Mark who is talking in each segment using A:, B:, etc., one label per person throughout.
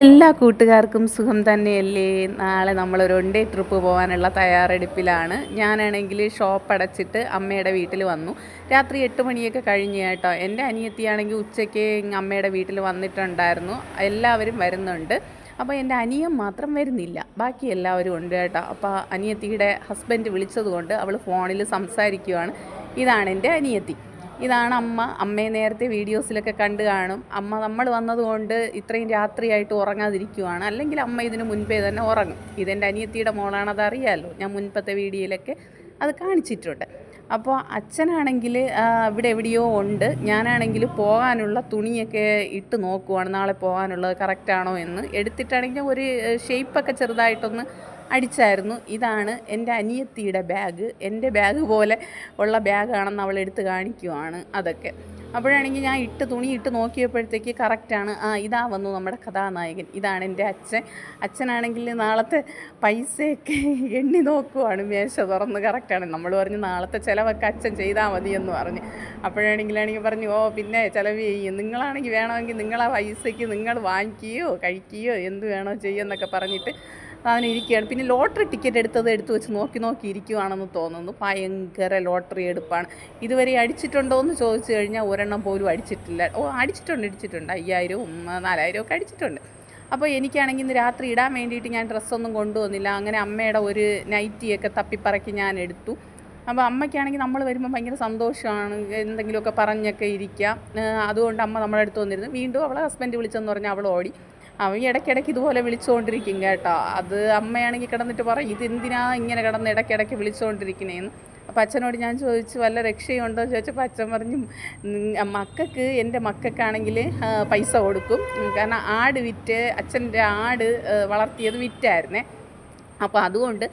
A: എല്ലാ കൂട്ടുകാർക്കും സുഖം തന്നെയല്ലേ? നാളെ നമ്മളൊരു വൺ ഡേ ട്രിപ്പ് പോകാനുള്ള തയ്യാറെടുപ്പിലാണ്. ഞാനാണെങ്കിൽ ഷോപ്പ് അടച്ചിട്ട് അമ്മയുടെ വീട്ടിൽ വന്നു. രാത്രി എട്ട് മണിയൊക്കെ കഴിഞ്ഞ് കേട്ടോ. എന്റെ അനിയത്തിയാണെങ്കിൽ ഉച്ചയ്ക്ക് അമ്മയുടെ വീട്ടിൽ വന്നിട്ടുണ്ടായിരുന്നു. എല്ലാവരും വരുന്നുണ്ട്. അപ്പോൾ എന്റെ അനിയൻ മാത്രം വരുന്നില്ല. ബാക്കി എല്ലാവരും ഉണ്ട് കേട്ടോ. അപ്പോൾ അനിയത്തിയുടെ ഹസ്ബൻഡ് വിളിച്ചതുകൊണ്ട് അവൾ ഫോണിൽ സംസാരിക്കുവാണ്. ഇതാണ് എന്റെ അനിയത്തി. ഇതാണ് അമ്മ. അമ്മയെ നേരത്തെ വീഡിയോസിലൊക്കെ കണ്ടു കാണും. അമ്മ നമ്മൾ വന്നതുകൊണ്ട് ഇത്രയും രാത്രിയായിട്ട് ഉറങ്ങാതിരിക്കുവാണ്. അല്ലെങ്കിൽ അമ്മ ഇതിന് മുൻപേ തന്നെ ഉറങ്ങും. ഇതെന്റെ അനിയത്തിയുടെ മോളാണ് അതറിയാമല്ലോ ഞാൻ മുൻപത്തെ വീഡിയോയിലൊക്കെ അത് കാണിച്ചിട്ടുണ്ട്. അപ്പോൾ അച്ഛനാണെങ്കിൽ ഇവിടെ എവിടെയോ ഉണ്ട്. ഞാനാണെങ്കിൽ പോകാനുള്ള തുണിയൊക്കെ ഇട്ട് നോക്കുവാണ്. നാളെ പോകാനുള്ളത് കറക്റ്റാണോ എന്ന്. എടുത്തിട്ടാണെങ്കിൽ ഒരു ഷേപ്പൊക്കെ ചെറുതായിട്ടൊന്ന് അടിച്ചായിരുന്നു. ഇതാണ് എന്റെ അനിയത്തിയുടെ ബാഗ് എന്റെ ബാഗ് പോലെ ഉള്ള ബാഗാണെന്ന് അവൾ എടുത്ത് കാണിക്കുവാണ് അതൊക്കെ. അപ്പോഴാണെങ്കിൽ ഞാൻ ഇട്ട് തുണി ഇട്ട് നോക്കിയപ്പോഴത്തേക്ക് കറക്റ്റാണ് ആ ഇതാ വന്നു നമ്മുടെ കഥാനായകൻ. ഇതാണ് എന്റെ അച്ഛൻ. അച്ഛനാണെങ്കിൽ നാളത്തെ പൈസയൊക്കെ എണ്ണി നോക്കുവാണ്. മേശ തുറന്ന് കറക്റ്റാണ് നമ്മൾ പറഞ്ഞു നാളത്തെ ചിലവൊക്കെ അച്ഛൻ ചെയ്താൽ മതി എന്ന് പറഞ്ഞു. അപ്പോഴാണെങ്കിലാണെങ്കിൽ പറഞ്ഞു ഓ പിന്നെ ചിലവ് ചെയ്യും. നിങ്ങളാണെങ്കിൽ വേണമെങ്കിൽ നിങ്ങളാ പൈസയ്ക്ക് നിങ്ങൾ വാങ്ങിക്കുകയോ കഴിക്കുകയോ എന്ത് വേണോ ചെയ്യുമെന്നൊക്കെ പറഞ്ഞിട്ട് സാധനം ഇരിക്കുകയാണ്. പിന്നെ ലോട്ടറി ടിക്കറ്റ് എടുത്തത് എടുത്തു വെച്ച് നോക്കി നോക്കി ഇരിക്കുവാണെന്ന് തോന്നുന്നു. ഭയങ്കര ലോട്ടറി എടുപ്പാണ്. ഇതുവരെ അടിച്ചിട്ടുണ്ടോ എന്ന് ചോദിച്ചു കഴിഞ്ഞാൽ ഒരെണ്ണം പോലും അടിച്ചിട്ടില്ല. ഓ അടിച്ചിട്ടുണ്ട് അടിച്ചിട്ടുണ്ട് അയ്യായിരവും നാലായിരവും ഒക്കെ അടിച്ചിട്ടുണ്ട്. അപ്പോൾ എനിക്കാണെങ്കിൽ ഇന്ന് രാത്രി ഇടാൻ വേണ്ടിയിട്ട് ഞാൻ ഡ്രസ്സൊന്നും കൊണ്ടുവന്നില്ല. അങ്ങനെ അമ്മയുടെ ഒരു നൈറ്റിയൊക്കെ തപ്പിപ്പറക്കി ഞാൻ എടുത്തു. അപ്പോൾ അമ്മയ്ക്കാണെങ്കിൽ നമ്മൾ വരുമ്പോൾ ഭയങ്കര സന്തോഷമാണ്. എന്തെങ്കിലുമൊക്കെ പറഞ്ഞൊക്കെ ഇരിക്കാം. അതുകൊണ്ട് അമ്മ നമ്മളെടുത്ത് വന്നിരുന്നു. വീണ്ടും അവളെ ഹസ്ബൻഡ് വിളിച്ചെന്ന് പറഞ്ഞാൽ അവൾ ഓടി. അവൻ ഇടയ്ക്കിടയ്ക്ക് ഇതുപോലെ വിളിച്ചുകൊണ്ടിരിക്കും കേട്ടോ. അത് അമ്മയാണെങ്കിൽ കിടന്നിട്ട് പറയും ഇതെന്തിനാ ഇങ്ങനെ കിടന്ന് ഇടയ്ക്കിടയ്ക്ക് വിളിച്ചുകൊണ്ടിരിക്കണേന്ന് അപ്പം അച്ഛനോട് ഞാൻ ചോദിച്ചു വല്ല രക്ഷയുണ്ടോ? ചോദിച്ചപ്പോൾ അച്ഛൻ പറഞ്ഞു മക്കൾക്ക് എന്റെ മക്കൾക്കാണെങ്കിൽ പൈസ കൊടുക്കും. കാരണം ആട് വിറ്റ് അച്ഛന്റെ ആട് വളർത്തിയത് വിറ്റായിരുന്നേ. അപ്പോൾ അതുകൊണ്ട്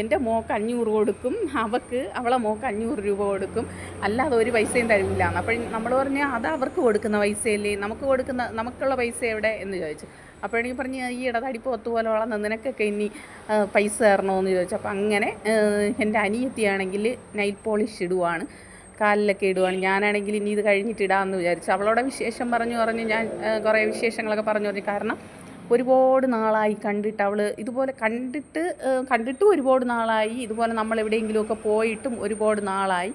A: എന്റെ മോക്ക് അഞ്ഞൂറ് കൊടുക്കും അവൾക്ക് അവളെ മോക്ക് അഞ്ഞൂറ് രൂപ കൊടുക്കും. അല്ലാതെ ഒരു പൈസയും തരില്ല അപ്പോൾ നമ്മൾ പറഞ്ഞാൽ അത് അവർക്ക് കൊടുക്കുന്ന പൈസയല്ലേ? നമുക്ക് കൊടുക്കുന്ന നമുക്കുള്ള പൈസ എവിടെ? എന്ന് ചോദിച്ചു. അപ്പോഴെനിക്ക് പറഞ്ഞ് ഈ ഇടതടിപ്പ് പോലെ വളർന്ന നിനക്കൊക്കെ ഇനി പൈസ തരണമെന്ന് ചോദിച്ചു. അപ്പോൾ അങ്ങനെ എന്റെ അനിയത്തിയാണെങ്കിൽ നൈറ്റ് പോളിഷ് ഇടുവാണ് കാലിലൊക്കെ ഇടുവാണ്. ഞാനാണെങ്കിൽ ഇനി ഇത് കഴിഞ്ഞിട്ട് ഇടാമെന്ന് വിചാരിച്ചു. അവളോടെ വിശേഷം പറഞ്ഞു പറഞ്ഞ് ഞാൻ കുറേ വിശേഷങ്ങളൊക്കെ പറഞ്ഞു പറഞ്ഞു. കാരണം ഒരുപാട് നാളായി കണ്ടിട്ട് അവൾ ഇതുപോലെ കണ്ടിട്ട് കണ്ടിട്ടും ഒരുപാട് നാളായി. ഇതുപോലെ നമ്മൾ എവിടെയെങ്കിലുമൊക്കെ പോയിട്ടും ഒരുപാട് നാളായി.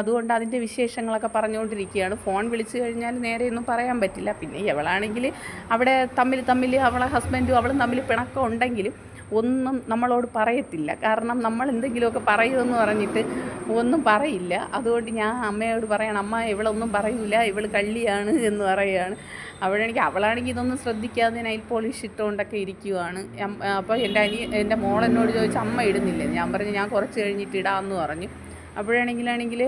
A: അതുകൊണ്ട് അതിന്റെ വിശേഷങ്ങളൊക്കെ പറഞ്ഞുകൊണ്ടിരിക്കുകയാണ്. ഫോൺ വിളിച്ചു കഴിഞ്ഞാൽ നേരെ ഒന്നും പറയാൻ പറ്റില്ല. പിന്നെ ഇവളാണെങ്കിൽ അവിടെ തമ്മിൽ തമ്മിൽ അവളെ ഹസ്ബൻഡും അവളും തമ്മിൽ പിണക്കം ഉണ്ടെങ്കിലും ഒന്നും നമ്മളോട് പറയത്തില്ല. കാരണം നമ്മൾ എന്തെങ്കിലുമൊക്കെ പറയുമെന്ന് പറഞ്ഞിട്ട് ഒന്നും പറയില്ല. അതുകൊണ്ട് ഞാൻ അമ്മയോട് പറയണം അമ്മ ഇവളൊന്നും പറയില്ല ഇവൾ കള്ളിയാണ് എന്ന് പറയുകയാണ് അവളാണെങ്കിൽ അവളാണെങ്കിൽ ഇതൊന്നും ശ്രദ്ധിക്കാതെ നൈൽ പോളിഷ് ഇട്ടുകൊണ്ടൊക്കെ ഇരിക്കുവാണ്. അപ്പോൾ എന്റെ അനി എന്റെ മോളെന്നോട് ചോദിച്ചാൽ അമ്മ ഇടുന്നില്ല? ഞാൻ പറഞ്ഞു ഞാൻ കുറച്ച് കഴിഞ്ഞിട്ട് ഇടാമെന്ന് പറഞ്ഞു. അപ്പോഴാണെങ്കിലാണെങ്കിൽ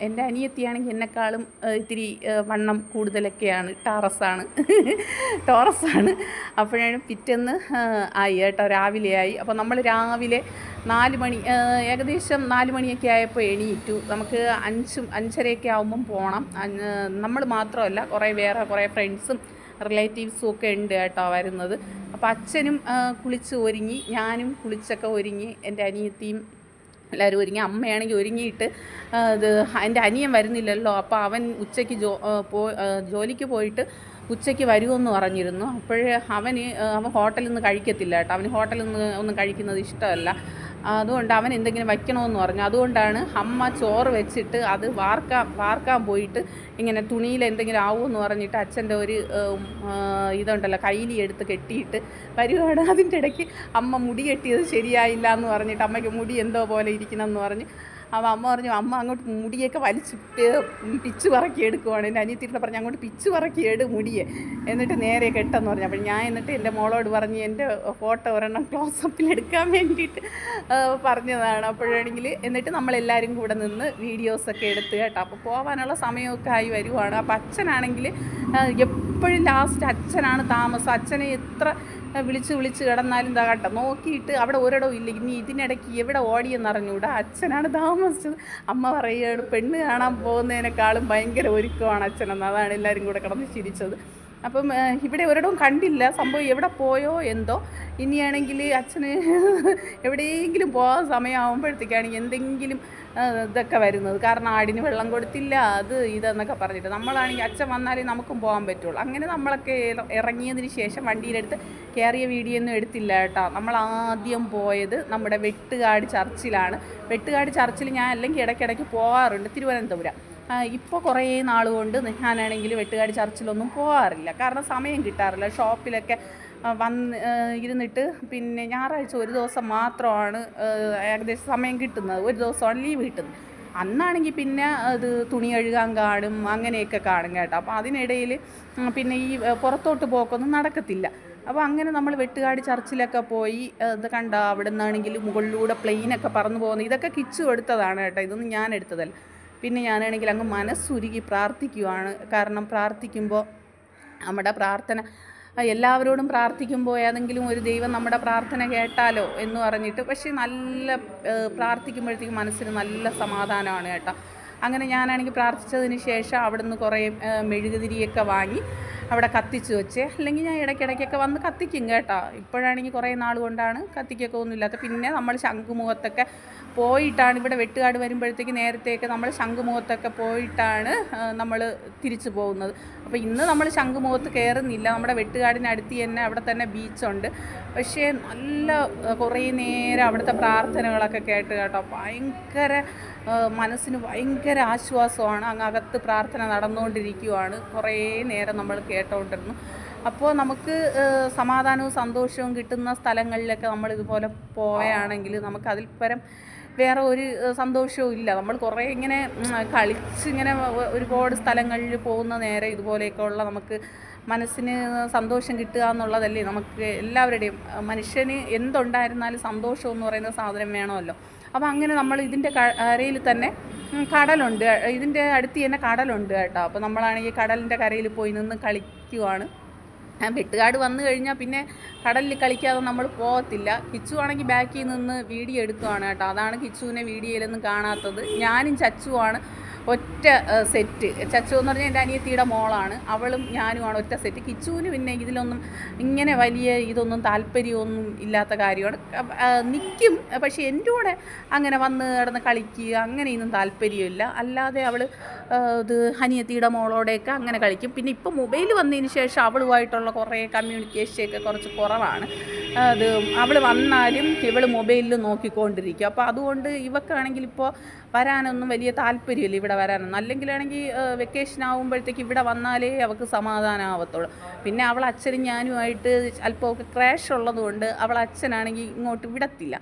A: എന്റെ അനിയത്തിയാണെങ്കിൽ എന്നെക്കാളും ഇത്തിരി വണ്ണം കൂടുതലൊക്കെയാണ്. ടാറസാണ്. ടോറസാണ്. അപ്പോഴാണ് പിറ്റേന്ന് ആയി കേട്ടോ രാവിലെ ആയി. അപ്പോൾ നമ്മൾ രാവിലെ നാല് മണി ഏകദേശം നാല് മണിയൊക്കെ ആയപ്പോൾ എണീറ്റു. നമുക്ക് അഞ്ചും അഞ്ചരയൊക്കെ ആകുമ്പം പോകണം നമ്മൾ മാത്രമല്ല കുറേ വേറെ കുറേ ഫ്രണ്ട്സും റിലേറ്റീവ്സും ഒക്കെ ഉണ്ട് കേട്ടോ വരുന്നത്. അപ്പോൾ അച്ഛനും കുളിച്ച് ഒരുങ്ങി ഞാനും കുളിച്ചൊക്കെ ഒരുങ്ങി എന്റെ അനിയത്തിയും എല്ലാവരും ഒരുങ്ങി അമ്മയാണെങ്കിൽ ഒരുങ്ങിയിട്ട് ഇത് എന്റെ അനിയൻ വരുന്നില്ലല്ലോ അപ്പോൾ അവൻ ഉച്ചയ്ക്ക് ജോ ജോലിക്ക് പോയിട്ട് ഉച്ചയ്ക്ക് വരുമെന്ന് പറഞ്ഞിരുന്നു. അപ്പോഴേ അവന് അവൻ ഹോട്ടലിൽ നിന്ന് കഴിക്കത്തില്ല കേട്ടോ. അവന് ഹോട്ടലിൽ നിന്ന് ഒന്നും കഴിക്കുന്നത് ഇഷ്ടമല്ല. അതുകൊണ്ട് അവൻ എന്തെങ്കിലും വയ്ക്കണമെന്ന് പറഞ്ഞു. അതുകൊണ്ടാണ് അമ്മ ചോറ് വെച്ചിട്ട് അത് വാർക്കാൻ വാർക്കാൻ പോയിട്ട് ഇങ്ങനെ തുണിയിൽ എന്തെങ്കിലും ആവുമെന്ന് പറഞ്ഞിട്ട് അച്ഛന്റെ ഒരു ഇതുണ്ടല്ലോ കയ്യിലി എടുത്ത് കെട്ടിയിട്ട് വരുവാണ് അതിന്റെ ഇടയ്ക്ക് അമ്മ മുടി കെട്ടിയത് ശരിയായില്ല എന്ന് പറഞ്ഞിട്ട് അമ്മയ്ക്ക് മുടി എന്തോ പോലെ ഇരിക്കണമെന്ന് പറഞ്ഞ് അപ്പോൾ അമ്മ പറഞ്ഞു അമ്മ അങ്ങോട്ട് മുടിയൊക്കെ വലിച്ച് പിച്ച് പറക്കി എടുക്കുവാണ്. എന്റെ അനിയത്തിട്ട് പറഞ്ഞു അങ്ങോട്ട് പിച്ച് പറക്കി എടു മുടിയെ. എന്നിട്ട് നേരെ കെട്ടെന്ന് പറഞ്ഞു. അപ്പോൾ ഞാൻ എന്നിട്ട് എന്റെ മോളോട് പറഞ്ഞ് എന്റെ ഫോട്ടോ ഒരെണ്ണം ക്ലോസപ്പിൽ എടുക്കാൻ വേണ്ടിയിട്ട് പറഞ്ഞതാണ്. അപ്പോഴാണെങ്കിൽ എന്നിട്ട് നമ്മളെല്ലാവരും കൂടെ നിന്ന് വീഡിയോസൊക്കെ എടുത്ത് കേട്ടോ. അപ്പോൾ പോകാനുള്ള സമയമൊക്കെ ആയി വരുവാണ്. അപ്പോൾ അച്ഛനാണെങ്കിൽ എപ്പോഴും ലാസ്റ്റ് അച്ഛനാണ് താമസം. അച്ഛനെ എത്ര വിളിച്ച് വിളിച്ച് കിടന്നാലും ഇതാ കേട്ടോ നോക്കിയിട്ട് അവിടെ ഒരിടവും ഇല്ല. ഇനി ഇതിനിടയ്ക്ക് എവിടെ ഓടിയെന്ന് അറിഞ്ഞൂടെ. അച്ഛനാണ് താമസിച്ചത്. അമ്മ പറയുകയാണ് പെണ്ണ് കാണാൻ പോകുന്നതിനേക്കാളും ഭയങ്കര ഒരുക്കമാണ് അച്ഛനെന്ന്. അതാണ് എല്ലാവരും കൂടെ കിടന്ന് ചിരിച്ചത്. അപ്പം ഇവിടെ ഒരിടവും കണ്ടില്ല. സംഭവം എവിടെ പോയോ എന്തോ. ഇനിയാണെങ്കിൽ അച്ഛന് എവിടെയെങ്കിലും പോകാൻ സമയമാകുമ്പോഴത്തേക്കാണെങ്കിൽ എന്തെങ്കിലും ഇതൊക്കെ വരുന്നത്. കാരണം ആടിന് വെള്ളം കൊടുത്തില്ല അത് ഇതെന്നൊക്കെ പറഞ്ഞിട്ട്. നമ്മളാണെങ്കിൽ അച്ഛൻ വന്നാലേ നമുക്കും പോകാൻ പറ്റുള്ളൂ. അങ്ങനെ നമ്മളൊക്കെ ഇറങ്ങിയതിന് ശേഷം വണ്ടിയിലെടുത്ത് കയറിയ വീഡിയോ ഒന്നും എടുത്തില്ല കേട്ടോ. നമ്മൾ ആദ്യം പോയത് നമ്മുടെ വെട്ടുകാട് ചർച്ചിലാണ്. വെട്ടുകാട് ചർച്ചിൽ ഞാൻ അല്ലെങ്കിൽ ഇടയ്ക്കിടയ്ക്ക് പോകാറുണ്ട് തിരുവനന്തപുരം. ഇപ്പോൾ കുറേ നാൾ കൊണ്ട് ഞാനാണെങ്കിൽ വെട്ടുകാട് ചർച്ചിലൊന്നും പോകാറില്ല കാരണം സമയം കിട്ടാറില്ല. ഷോപ്പിലൊക്കെ വന്ന് ഇരുന്നിട്ട് പിന്നെ ഞായറാഴ്ച ഒരു ദിവസം മാത്രമാണ് ഏകദേശം സമയം കിട്ടുന്നത്. ഒരു ദിവസമാണ് ലീവ് കിട്ടുന്നത്. അന്നാണെങ്കിൽ പിന്നെ അത് തുണി കഴുകാൻ കാണും അങ്ങനെയൊക്കെ കാണും കേട്ടോ. അപ്പോൾ അതിനിടയിൽ പിന്നെ ഈ പുറത്തോട്ട് പോക്കൊന്നും നടക്കത്തില്ല. അപ്പോൾ അങ്ങനെ നമ്മൾ വെട്ടുകാട് ചർച്ചിലൊക്കെ പോയി ഇത് കണ്ട അവിടെ നിന്നാണെങ്കിൽ മുകളിലൂടെ പ്ലെയിനൊക്കെ പറന്നു പോകുന്നത് ഇതൊക്കെ കിച്ചു എടുത്തതാണ് കേട്ടോ. ഇതൊന്നും ഞാൻ എടുത്തതല്ല. പിന്നെ ഞാനാണെങ്കിൽ അങ്ങ് മനസ്സുരുകി പ്രാർത്ഥിക്കുവാണ്. കാരണം പ്രാർത്ഥിക്കുമ്പോൾ നമ്മുടെ പ്രാർത്ഥന എല്ലാവരോടും പ്രാർത്ഥിക്കുമ്പോൾ ഏതെങ്കിലും ഒരു ദൈവം നമ്മുടെ പ്രാർത്ഥന കേട്ടാലോ എന്ന് പറഞ്ഞിട്ട് പക്ഷേ നല്ല പ്രാർത്ഥിക്കുമ്പോഴത്തേക്കും മനസ്സിന് നല്ല സമാധാനമാണ് കേട്ടോ. അങ്ങനെ ഞാനാണെങ്കിൽ പ്രാർത്ഥിച്ചതിന് ശേഷം അവിടുന്ന് കുറേ മെഴുകുതിരിയൊക്കെ വാങ്ങി. അവിടെ കത്തിച്ച് വെച്ച്. അല്ലെങ്കിൽ ഞാൻ ഇടയ്ക്കിടയ്ക്കൊക്കെ വന്ന് കത്തിക്കും കേട്ടോ. ഇപ്പോഴാണെങ്കിൽ കുറേ നാൾ കൊണ്ടാണ് കത്തിക്കൊക്കെ ഒന്നുമില്ലാത്ത പിന്നെ നമ്മൾ ശംഖുമുഖത്തൊക്കെ പോയിട്ടാണ് ഇവിടെ വെട്ടുകാട് വരുമ്പോഴത്തേക്ക് നേരത്തെയൊക്കെ നമ്മൾ ശംഖുമുഖത്തൊക്കെ പോയിട്ടാണ് നമ്മൾ തിരിച്ചു പോകുന്നത്. അപ്പോൾ ഇന്ന് നമ്മൾ ശംഖുമുഖത്ത് കയറുന്നില്ല. നമ്മുടെ വെട്ടുകാടിനടുത്ത് തന്നെ അവിടെ തന്നെ ബീച്ചുണ്ട്. പക്ഷേ നല്ല കുറേ നേരം അവിടുത്തെ പ്രാർത്ഥനകളൊക്കെ കേട്ട് കേട്ടോ. ഭയങ്കര മനസ്സിന് ഭയങ്കര ആശ്വാസമാണ്. അങ്ങ് അകത്ത് പ്രാർത്ഥന നടന്നുകൊണ്ടിരിക്കുവാണ്. കുറേ നേരം നമ്മൾ കേട്ടോണ്ടിരുന്നു. അപ്പോൾ നമുക്ക് സമാധാനവും സന്തോഷവും കിട്ടുന്ന സ്ഥലങ്ങളിലൊക്കെ നമ്മൾ ഇതുപോലെ പോവുകയാണെങ്കിൽ നമുക്ക് അതിൽ പരം വേറെ ഒരു സന്തോഷവും ഇല്ല. നമ്മൾ കുറേ ഇങ്ങനെ കളിച്ച് ഇങ്ങനെ ഒരുപാട് സ്ഥലങ്ങളിൽ പോകുന്ന നേരെ ഇതുപോലെയൊക്കെ ഉള്ള നമുക്ക് മനസ്സിന് സന്തോഷം കിട്ടുക എന്നുള്ളതല്ലേ നമുക്ക് എല്ലാവരുടെയും. മനുഷ്യന് എന്തുണ്ടായിരുന്നാലും സന്തോഷം എന്ന് പറയുന്ന സാധനം വേണമല്ലോ. അപ്പോൾ അങ്ങനെ നമ്മൾ ഇതിന്റെ കരയിൽ തന്നെ കടലുണ്ട്. ഇതിന്റെ അടുത്ത് തന്നെ കടലുണ്ട് കേട്ടോ. അപ്പോൾ നമ്മളാണെങ്കിൽ കടലിന്റെ കരയിൽ പോയി നിന്ന് കളിക്കുവാണ്. വെട്ടുകാട് വന്നു കഴിഞ്ഞാൽ പിന്നെ കടലിൽ കളിക്കാതെ നമ്മൾ പോകത്തില്ല കിച്ചു ആണെങ്കിൽ ബാക്കിൽ നിന്ന് വീഡിയോ എടുക്കുവാണ് കേട്ടോ. അതാണ് കിച്ചുവിനെ വീഡിയോയിലൊന്നും കാണാത്തത്. ഞാനും ചച്ചുവാണ്. ഒറ്റ സെറ്റ്. ചച്ചു എന്ന് പറഞ്ഞാൽ എന്റെ അനിയത്തിയുടെ മോളാണ്. അവളും ഞാനുമാണ് ഒറ്റ സെറ്റ്. കിച്ചുവിന് പിന്നെ ഇതിലൊന്നും ഇങ്ങനെ വലിയ ഇതൊന്നും താല്പര്യമൊന്നും ഇല്ലാത്ത കാര്യമാണ്. നിൽക്കും പക്ഷേ എന്റെ കൂടെ അങ്ങനെ വന്ന് കിടന്ന് കളിക്കുക അങ്ങനെയൊന്നും താല്പര്യമില്ല. അല്ലാതെ അവൾ ഇത് അനിയത്തിയുടെ മോളോടെയൊക്കെ അങ്ങനെ കളിക്കും. പിന്നെ ഇപ്പോൾ മൊബൈൽ വന്നതിന് ശേഷം അവളുമായിട്ടുള്ള കുറേ കമ്മ്യൂണിക്കേഷനൊക്കെ കുറച്ച് കുറവാണ്. അത് അവൾ വന്നാലും ഇവൾ മൊബൈലിൽ നോക്കിക്കൊണ്ടിരിക്കും. അപ്പോൾ അതുകൊണ്ട് ഇവക്കാണെങ്കിൽ ഇപ്പോൾ വരാനൊന്നും വലിയ താല്പര്യമില്ല ഇവിടെ വരാനൊന്നും. അല്ലെങ്കിലാണെങ്കിൽ വെക്കേഷൻ ആകുമ്പോഴത്തേക്ക് ഇവിടെ വന്നാലേ അവൾക്ക് സമാധാനമാവത്തുള്ളൂ പിന്നെ അവൾ അച്ഛനും ഞാനുമായിട്ട് അല്പമൊക്കെ ക്രാഷ് ഉള്ളതുകൊണ്ട് അവൾ അച്ഛനാണെങ്കിൽ ഇങ്ങോട്ട് വിടത്തില്ല.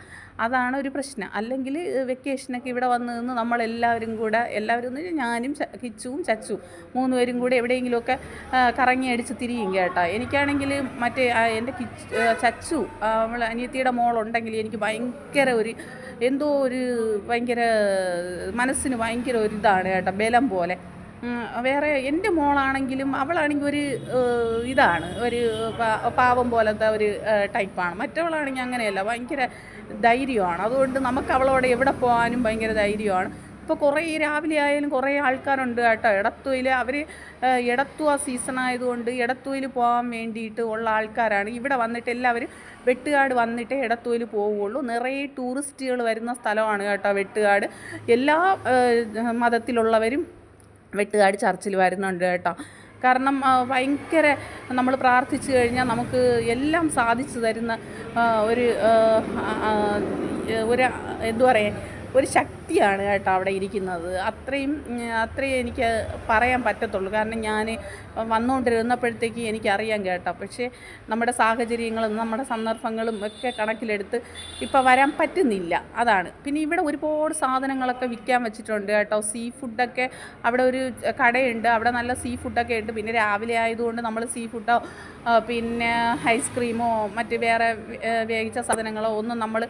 A: അതാണ് ഒരു പ്രശ്നം. അല്ലെങ്കിൽ വെക്കേഷനൊക്കെ ഇവിടെ വന്ന് നിന്ന് നമ്മളെല്ലാവരും കൂടെ എല്ലാവരും എന്ന് ഞാനും കിച്ചുവും ചച്ചും മൂന്ന് പേരും കൂടെ എവിടെയെങ്കിലുമൊക്കെ കറങ്ങി അടിച്ച് തിരിയും കേട്ടോ. എനിക്കാണെങ്കിൽ മറ്റേ എന്റെ കിച്ച് ചച്ചു നമ്മൾ അനിയത്തിയുടെ മോളുണ്ടെങ്കിൽ എനിക്ക് ഭയങ്കര ഒരു എന്തോ ഒരു ഭയങ്കര മനസ്സിന് ഭയങ്കര ഒരു ഇതാണ് കേട്ടോ ബലം പോലെ. വേറെ എന്റെ മോളാണെങ്കിലും അവളാണെങ്കിൽ ഒരു ഇതാണ് ഒരു പാവം പോലത്തെ ഒരു ടൈപ്പാണ്. മറ്റവളാണെങ്കിൽ അങ്ങനെയല്ല ഭയങ്കര ധൈര്യമാണ്. അതുകൊണ്ട് നമുക്ക് അവളോട് എവിടെ പോകാനും ഭയങ്കര ധൈര്യമാണ്. ഇപ്പോൾ കുറേ രാവിലെ ആയാലും കുറേ ആൾക്കാരുണ്ട് കേട്ടോ. എടത്തുവയിൽ അവർ ഇടത്തുവ സീസൺ ആയതുകൊണ്ട് എടത്തുവയിൽ പോകാൻ വേണ്ടിയിട്ട് ഉള്ള ആൾക്കാരാണ്. ഇവിടെ വന്നിട്ട് എല്ലാവരും വെട്ടുകാട് വന്നിട്ടേ എടത്തുവയിൽ പോവുകയുള്ളൂ. നിറയെ ടൂറിസ്റ്റുകൾ വരുന്ന സ്ഥലമാണ് കേട്ടോ വെട്ടുകാട്. എല്ലാ മതത്തിലുള്ളവരും വെട്ടുകാട് ചർച്ചിൽ വരുന്നുണ്ട് കേട്ടോ. കാരണം ഭയങ്കര നമ്മൾ പ്രാർത്ഥിച്ചു കഴിഞ്ഞാൽ നമുക്ക് എല്ലാം സാധിച്ചു തരുന്ന ഒരു ഒരു എന്തു പറയുക ഒരു ശക്തിയാണ് കേട്ടോ അവിടെ ഇരിക്കുന്നത്. അത്രയും അത്രയും എനിക്ക് പറയാൻ പറ്റത്തുള്ളൂ. കാരണം ഞാൻ വന്നുകൊണ്ടിരുന്നപ്പോഴത്തേക്ക് എനിക്കറിയാം കേട്ടോ. പക്ഷേ നമ്മുടെ സാഹചര്യങ്ങളും നമ്മുടെ സന്ദർഭങ്ങളും ഒക്കെ കണക്കിലെടുത്ത് ഇപ്പോൾ വരാൻ പറ്റുന്നില്ല. അതാണ്. പിന്നെ ഇവിടെ ഒരുപാട് സാധനങ്ങളൊക്കെ വിൽക്കാൻ വെച്ചിട്ടുണ്ട് കേട്ടോ. സീ ഫുഡൊക്കെ അവിടെ ഒരു കടയുണ്ട്. അവിടെ നല്ല സീ ഫുഡൊക്കെ ഉണ്ട്. പിന്നെ രാവിലെ ആയതുകൊണ്ട് നമ്മൾ സീ ഫുഡോ പിന്നെ ഐസ്ക്രീമോ മറ്റ് വേറെ വേവിച്ച സാധനങ്ങളോ ഒന്നും നമ്മൾ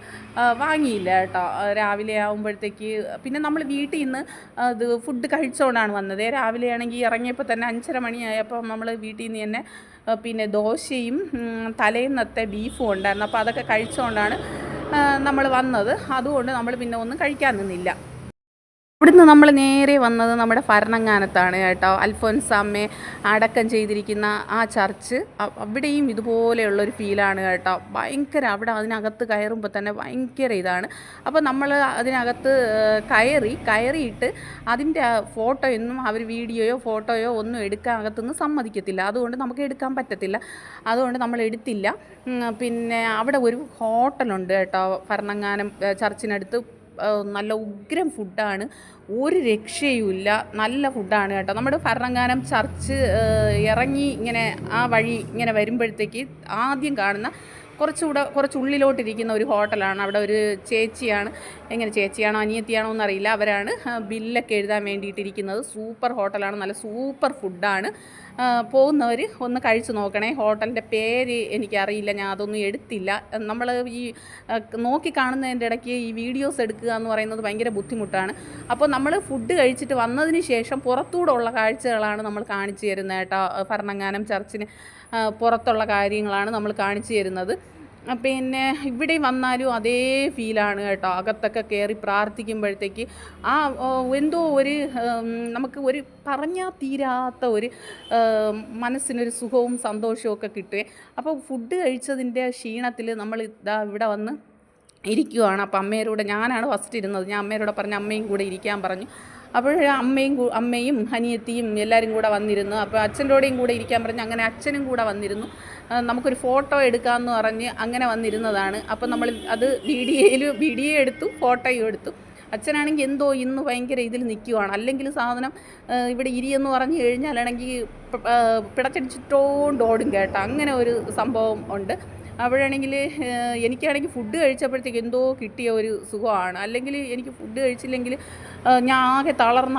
A: വാങ്ങിയില്ല കേട്ടോ. രാവിലെ ആ, ആകുമ്പോഴത്തേക്ക് പിന്നെ നമ്മൾ വീട്ടിൽ നിന്ന് അത് ഫുഡ് കഴിച്ചുകൊണ്ടാണ് വന്നത്. രാവിലെ ആണെങ്കിൽ ഇറങ്ങിയപ്പോൾ തന്നെ അഞ്ചര മണിയായപ്പോൾ നമ്മൾ വീട്ടിൽ നിന്ന് തന്നെ പിന്നെ ദോശയും തലേന്നത്തെ ബീഫും ഉണ്ടായിരുന്നു. അപ്പോൾ അതൊക്കെ കഴിച്ചുകൊണ്ടാണ് നമ്മൾ വന്നത്. അതുകൊണ്ട് നമ്മൾ പിന്നെ ഒന്നും കഴിക്കാൻ നിന്നില്ല. ഇവിടുന്ന് നമ്മൾ നേരെ വന്നത് നമ്മുടെ ഭരണങ്ങാനത്താണ് കേട്ടോ. അൽഫോൻസാമ്മയെ അടക്കം ചെയ്തിരിക്കുന്ന ആ ചർച്ച്. അവിടെയും ഇതുപോലെയുള്ളൊരു ഫീലാണ് കേട്ടോ. ഭയങ്കര അവിടെ അതിനകത്ത് കയറുമ്പോൾ തന്നെ ഭയങ്കര ഇതാണ്. അപ്പോൾ നമ്മൾ അതിനകത്ത് കയറി കയറിയിട്ട് അതിന്റെ ഫോട്ടോ ഒന്നും അവർ വീഡിയോയോ ഫോട്ടോയോ ഒന്നും എടുക്കാൻ അകത്തുനിന്ന് സമ്മതിക്കത്തില്ല. അതുകൊണ്ട് നമുക്ക് എടുക്കാൻ പറ്റത്തില്ല. അതുകൊണ്ട് നമ്മൾ എടുത്തില്ല. പിന്നെ അവിടെ ഒരു ഹോട്ടലുണ്ട് കേട്ടോ. ഭരണങ്ങാനം ചർച്ചിനടുത്ത് നല്ല ഉഗ്രം ഫുഡാണ്. ഒരു രക്ഷയുമില്ല. നല്ല ഫുഡാണ് കേട്ടോ. നമ്മുടെ ഭരണങ്ങാനം ചർച്ച് ഇറങ്ങി ഇങ്ങനെ ആ വഴി ഇങ്ങനെ വരുമ്പോഴത്തേക്ക് ആദ്യം കാണുന്ന കുറച്ചുകൂടെ കുറച്ച് ഉള്ളിലോട്ടിരിക്കുന്ന ഒരു ഹോട്ടലാണ്. അവിടെ ഒരു ചേച്ചിയാണ്. എങ്ങനെ ചേച്ചിയാണോ അനിയത്തിയാണോ എന്നറിയില്ല. അവരാണ് ബില്ലൊക്കെ എഴുതാൻ വേണ്ടിയിട്ടിരിക്കുന്നത്. സൂപ്പർ ഹോട്ടലാണ്. നല്ല സൂപ്പർ ഫുഡാണ്. പോകുന്നവർ ഒന്ന് കഴിച്ചു നോക്കണേ. ഹോട്ടലിന്റെ പേര് എനിക്കറിയില്ല. ഞാൻ അതൊന്നും എടുത്തില്ല. നമ്മൾ ഈ നോക്കി കാണുന്നതിന്റെ ഇടയ്ക്ക് ഈ വീഡിയോസ് എടുക്കുക എന്ന് പറയുന്നത് ഭയങ്കര ബുദ്ധിമുട്ടാണ്. അപ്പോൾ നമ്മൾ ഫുഡ് കഴിച്ചിട്ട് വന്നതിന് ശേഷം പുറത്തൂടെ ഉള്ള കാഴ്ചകളാണ് നമ്മൾ കാണിച്ചു തരുന്നത് കേട്ടോ. ഭരണങ്ങാനം ചർച്ചിന് പുറത്തുള്ള കാര്യങ്ങളാണ് നമ്മൾ കാണിച്ചു തരുന്നത്. പിന്നെ ഇവിടെ വന്നാലും അതേ ഫീലാണ് കേട്ടോ. അകത്തൊക്കെ കയറി പ്രാർത്ഥിക്കുമ്പോഴത്തേക്ക് ആ എന്തോ ഒരു നമുക്ക് ഒരു പറഞ്ഞാൽ തീരാത്ത ഒരു മനസ്സിനൊരു സുഖവും സന്തോഷവും ഒക്കെ കിട്ടുവേ. അപ്പോൾ ഫുഡ് കഴിച്ചതിന്റെ ക്ഷീണത്തിൽ നമ്മൾ ഇതാ ഇവിടെ വന്ന് ഇരിക്കുവാണ്. അപ്പോൾ അമ്മയോട് ഞാനാണ് ഫസ്റ്റ് ഇരുന്നത്. ഞാൻ അമ്മയോട് പറഞ്ഞ് അമ്മയും കൂടെ ഇരിക്കാൻ പറഞ്ഞു. അപ്പോൾ അമ്മയും അമ്മയും അനിയത്തിയും എല്ലാവരും കൂടെ വന്നിരുന്നു. അപ്പോൾ അച്ഛന്റെ കൂടെ ഇരിക്കാൻ പറഞ്ഞു അങ്ങനെ അച്ഛനും കൂടെ വന്നിരുന്നു. നമുക്കൊരു ഫോട്ടോ എടുക്കാമെന്ന് പറഞ്ഞ് അങ്ങനെ വന്നിരുന്നതാണ്. അപ്പം നമ്മൾ അത് വീഡിയോയിൽ വീഡിയോ എടുത്തു ഫോട്ടോയും എടുത്തു. അച്ഛനാണെങ്കിൽ എന്തോ ഇന്ന് ഭയങ്കര ഇതിൽ നിൽക്കുവാണ് അല്ലെങ്കിൽ സാധനം ഇവിടെ ഇരിയെന്ന് പറഞ്ഞു കഴിഞ്ഞാലാണെങ്കിൽ പിടച്ചടിച്ചിട്ടോണ്ട് ഓടും കേട്ടോ. അങ്ങനെ ഒരു സംഭവം ഉണ്ട്. അപ്പോഴാണെങ്കിൽ എനിക്കാണെങ്കിൽ ഫുഡ് കഴിച്ചപ്പോഴത്തേക്ക് എന്തോ കിട്ടിയ ഒരു സുഖമാണ്. അല്ലെങ്കിൽ എനിക്ക് ഫുഡ് കഴിച്ചില്ലെങ്കിൽ ഞാൻ ആകെ തളർന്ന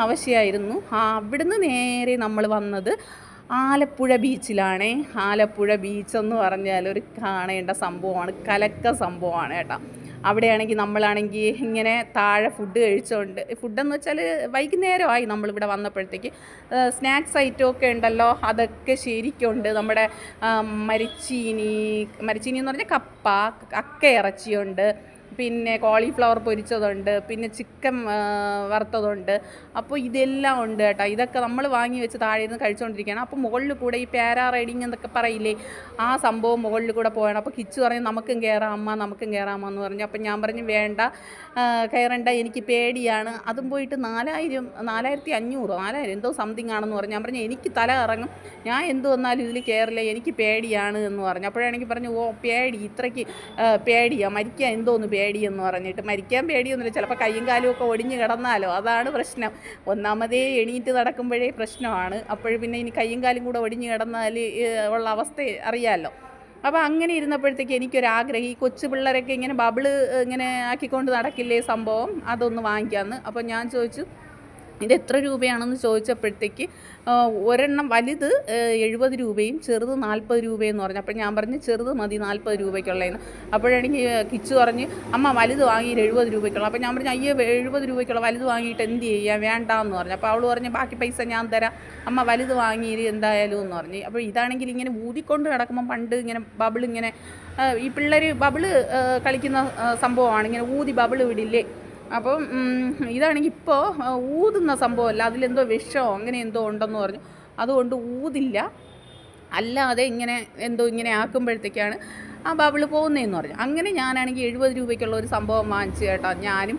A: ആ അവിടുന്ന് നേരെ നമ്മൾ വന്നത് ആലപ്പുഴ ബീച്ചിലാണേ. ആലപ്പുഴ ബീച്ചെന്ന് പറഞ്ഞാൽ ഒരു കാണേണ്ട സംഭവമാണ്. കലക്ക സംഭവമാണ് കേട്ടോ. അവിടെയാണെങ്കിൽ നമ്മളാണെങ്കിൽ ഇങ്ങനെ താഴെ ഫുഡ് കഴിച്ചുകൊണ്ട് ഫുഡെന്ന് വെച്ചാൽ വൈകുന്നേരമായി നമ്മളിവിടെ വന്നപ്പോഴത്തേക്ക് സ്നാക്സ് ഐറ്റം ഒക്കെ ഉണ്ടല്ലോ അതൊക്കെ ശരിക്കുണ്ട്. നമ്മുടെ മരിച്ചീനി മരിച്ചീനി എന്ന് പറഞ്ഞാൽ കപ്പ അക്ക ഇറച്ചിയുണ്ട്. പിന്നെ കോളിഫ്ലവർ പൊരിച്ചതുണ്ട് പിന്നെ ചിക്കൻ വറുത്തതുണ്ട്. അപ്പോൾ ഇതെല്ലാം ഉണ്ട് കേട്ടോ. ഇതൊക്കെ നമ്മൾ വാങ്ങി വെച്ച് താഴെ നിന്ന് കഴിച്ചുകൊണ്ടിരിക്കുകയാണ് അപ്പോൾ മുകളിൽ കൂടെ ഈ പാരാ റൈഡിങ് എന്നൊക്കെ പറയില്ലേ ആ സംഭവം മുകളിൽ കൂടെ പോകണം അപ്പോൾ കിച്ചു പറഞ്ഞു നമുക്കും കയറാം അമ്മ നമുക്കും കയറാമോ എന്ന് പറഞ്ഞു. അപ്പം ഞാൻ പറഞ്ഞു വേണ്ട കയറേണ്ട എനിക്ക് പേടിയാണ്. അതും പോയിട്ട് നാലായിരം നാലായിരത്തി അഞ്ഞൂറ് നാലായിരം എന്തോ സംതിങ് ആണെന്ന് പറഞ്ഞു. ഞാൻ പറഞ്ഞു എനിക്ക് തല ഇറങ്ങും ഞാൻ എന്ത് വന്നാലും ഇതിൽ കയറില്ല എനിക്ക് പേടിയാണ് എന്ന് പറഞ്ഞു. അപ്പോഴാണെങ്കിൽ പറഞ്ഞു ഓ പേടി ഇത്രയ്ക്ക് പേടിയാണ് പേടിയാ മരിക്കാൻ എന്തോന്ന് പേടി? എന്ന് പറഞ്ഞിട്ട് മരിക്കാൻ പേടിയൊന്നുമില്ല. ചിലപ്പോൾ കൈയും കാലും ഒക്കെ ഒടിഞ്ഞു കിടന്നാലോ? അതാണ് പ്രശ്നം. ഒന്നാമതേ എണീറ്റ് നടക്കുമ്പോഴേ പ്രശ്നമാണ്. അപ്പോഴും പിന്നെ ഇനി കൈയും കാലും കൂടെ ഒടിഞ്ഞു കിടന്നാൽ ഉള്ള അവസ്ഥ അറിയാമല്ലോ അപ്പോൾ അങ്ങനെ ഇരുന്നപ്പോഴത്തേക്ക് എനിക്കൊരാഗ്രഹം ഈ കൊച്ചു പിള്ളേരൊക്കെ ഇങ്ങനെ ബബിൾ ഇങ്ങനെ ആക്കിക്കൊണ്ട് നടക്കില്ലേ സംഭവം? അതൊന്ന് വാങ്ങിക്കാമെന്ന് അപ്പോൾ ഞാൻ ചോദിച്ചു ഇത് എത്ര രൂപയാണെന്ന് ചോദിച്ചപ്പോഴത്തേക്ക് ഒരെണ്ണം വലുത് എഴുപത് രൂപയും ചെറുത് നാൽപ്പത് രൂപയെന്ന് പറഞ്ഞു. അപ്പോൾ ഞാൻ പറഞ്ഞു ചെറുത് മതി നാൽപ്പത് രൂപയ്ക്കുള്ളതെന്ന്. അപ്പോഴാണെങ്കിൽ കിച്ചു പറഞ്ഞ് അമ്മ വലുത് വാങ്ങി എഴുപത് രൂപയ്ക്കുള്ള. അപ്പോൾ ഞാൻ പറഞ്ഞു അയ്യോ എഴുപത് രൂപയ്ക്കുള്ള വലുത് വാങ്ങിയിട്ട് എന്ത് ചെയ്യാം? വേണ്ടാന്ന് പറഞ്ഞു. അപ്പോൾ അവൾ പറഞ്ഞു ബാക്കി പൈസ ഞാൻ തരാം. അമ്മ വലുത് വാങ്ങിയിട്ട് എന്തായാലും എന്ന് പറഞ്ഞു. അപ്പോൾ ഇതാണെങ്കിൽ ഇങ്ങനെ ഊതിക്കൊണ്ട് കിടക്കുമ്പോൾ പണ്ട് ഇങ്ങനെ ബബിൾ ഇങ്ങനെ ഈ പിള്ളേർ ബബിൾ കളിക്കുന്ന സംഭവമാണ്. ഇങ്ങനെ ഊതി ബബിൾ വിടില്ലേ? അപ്പം ഇതാണെങ്കിൽ ഇപ്പോൾ ഊതുന്ന സംഭവമല്ല. അതിലെന്തോ വിഷമോ അങ്ങനെ എന്തോ ഉണ്ടെന്ന് പറഞ്ഞു അതുകൊണ്ട് ഊതില്ല. അല്ലാതെ ഇങ്ങനെ എന്തോ ഇങ്ങനെ ആക്കുമ്പോഴത്തേക്കാണ് ആ ബബിൾ പോകുന്നതെന്ന് പറഞ്ഞു. അങ്ങനെ ഞാനാണെങ്കിൽ എഴുപത് രൂപയ്ക്കുള്ള ഒരു സംഭവം വാങ്ങിച്ചു കേട്ടോ. ഞാനും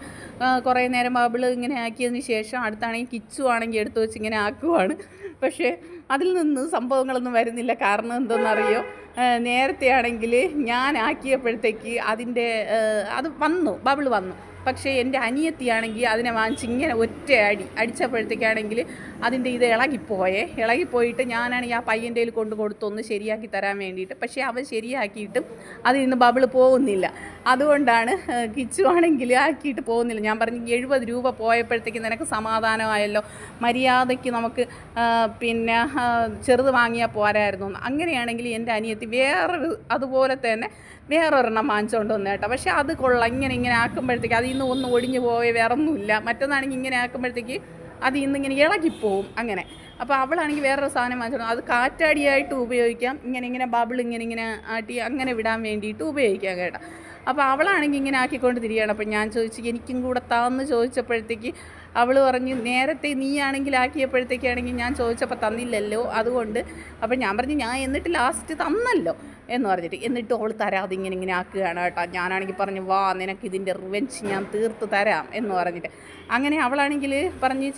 A: കുറേ നേരം ബബിൾ ഇങ്ങനെ ആക്കിയതിന് ശേഷം അടുത്താണെങ്കിൽ കിച്ചു ആണെങ്കിൽ എടുത്തു വെച്ച് ഇങ്ങനെ ആക്കുവാണ്. പക്ഷേ അതിൽ നിന്ന് സംഭവങ്ങളൊന്നും വരുന്നില്ല. കാരണം എന്തെന്നറിയോ? നേരത്തെ ആണെങ്കിൽ ഞാൻ ആക്കിയപ്പോഴത്തേക്ക് അതിന്റെ അത് വന്നു. ബബിൾ വന്നു. പക്ഷേ എന്റെ അനിയത്തിയാണെങ്കിൽ അതിനെ വാങ്ങിച്ച് ഇങ്ങനെ ഒറ്റ അടി അടിച്ചപ്പോഴത്തേക്കാണെങ്കിൽ അതിന്റെ ഇത് ഇളകിപ്പോയേ. ഇളകിപ്പോയിട്ട് ഞാനാണെങ്കിൽ ആ പയ്യന്റെ കയ്യിൽ കൊണ്ട് കൊടുത്തൊന്ന് ശരിയാക്കി തരാൻ വേണ്ടിയിട്ട്. പക്ഷേ അവൻ ശരിയാക്കിയിട്ടും അതിൽ നിന്ന് ബബിൾ പോകുന്നില്ല. അതുകൊണ്ടാണ് കിച്ചു ആണെങ്കിൽ ആക്കിയിട്ട് പോകുന്നില്ല. ഞാൻ പറഞ്ഞു എഴുപത് രൂപ പോയപ്പോഴത്തേക്ക് നിനക്ക് സമാധാനമായല്ലോ. മര്യാദയ്ക്ക് നമുക്ക് പിന്നെ ചെറുത് വാങ്ങിയാൽ പോരായിരുന്നു. അങ്ങനെയാണെങ്കിൽ എന്റെ അനിയത്തി വേറൊരു അതുപോലെ തന്നെ വേറൊരെണ്ണം വാങ്ങിച്ചുകൊണ്ട് വന്നു കേട്ടോ. പക്ഷേ അത് കൊള്ളാം. ഇങ്ങനെ ഇങ്ങനെ ആക്കുമ്പോഴത്തേക്ക് അതിൽ നിന്ന് ഒന്നും ഒടിഞ്ഞു പോയി വേറെ ഒന്നുമില്ല മറ്റൊന്നാണെങ്കിൽ ഇങ്ങനെ ആക്കുമ്പോഴത്തേക്ക് അതിൽ നിന്ന് ഇങ്ങനെ ഇളകിപ്പോവും അങ്ങനെ. അപ്പോൾ അവളാണെങ്കിൽ വേറൊരു സാധനം വാങ്ങിച്ചോളൂ അത് കാറ്റാടിയായിട്ട് ഉപയോഗിക്കാം. ഇങ്ങനെ ഇങ്ങനെ ബബിൾ ഇങ്ങനെ ഇങ്ങനെ ആട്ടി അങ്ങനെ വിടാൻ വേണ്ടിയിട്ട് ഉപയോഗിക്കാം കേട്ടോ. അപ്പോൾ അവളാണെങ്കിൽ ഇങ്ങനെ ആക്കിക്കൊണ്ട് തിരിയാണ് അപ്പോൾ ഞാൻ ചോദിച്ചു എനിക്കും കൂടെ താന്ന് ചോദിച്ചപ്പോഴത്തേക്ക് അവൾ പറഞ്ഞു നേരത്തെ നീ ആണെങ്കിൽ ആക്കിയപ്പോഴത്തേക്കാണെങ്കിൽ ഞാൻ ചോദിച്ചപ്പോൾ തന്നില്ലല്ലോ അതുകൊണ്ട് അപ്പോൾ ഞാൻ പറഞ്ഞു ഞാൻ എന്നിട്ട് ലാസ്റ്റ് തന്നല്ലോ എന്ന് പറഞ്ഞിട്ട് എന്നിട്ട് അവൾ തരാതെ ഇങ്ങനെ ഇങ്ങനെ ആക്കുകയാണ് കേട്ടോ. ഞാനാണെങ്കിൽ പറഞ്ഞു വാ നിനക്ക് ഇതിന്റെ റിവെഞ്ച് ഞാൻ തീർത്ത് തരാം എന്ന് പറഞ്ഞിട്ട്. അങ്ങനെ അവളാണെങ്കിൽ പറഞ്ഞ്